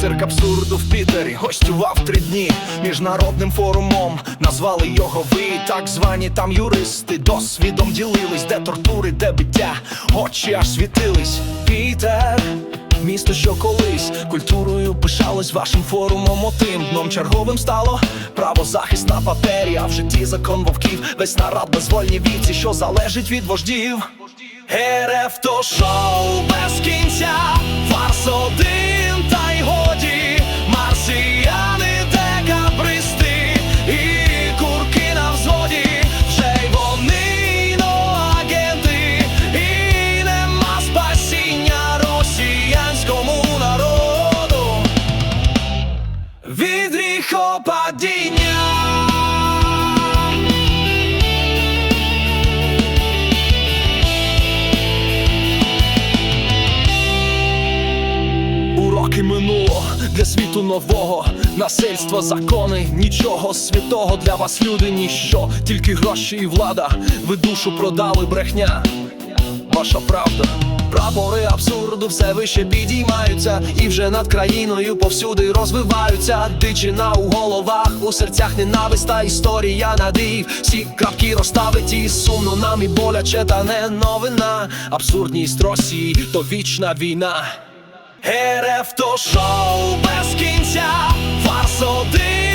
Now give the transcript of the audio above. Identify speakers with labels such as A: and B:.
A: Цирк абсурду в Пітері гостював три дні міжнародним форумом. Назвали його ви, так звані там юристи. Досвідом ділились, де тортури, де биття, очі аж світились. Пітер, місто, що колись культурою пишалось вашим форумом. Отим дном черговим стало правозахист на папері, а в житті закон вовків. Весь нарад безвольні віці, що залежить від вождів. РФ то шоу без кінця, гріхопадіння. Уроки минуло для світу нового насильство, закони, нічого святого для вас, люди, ніщо, тільки гроші і влада. Ви душу продали брехня. Ваша правда. Прапори абсурду все вище підіймаються, і вже над країною повсюди розвиваються. Дичина у головах, у серцях ненависть та історія надив. Всі крапки розставиті, сумно нам і боляче, та не новина. Абсурдність Росії, то вічна війна. РФ то шоу без кінця, фарс один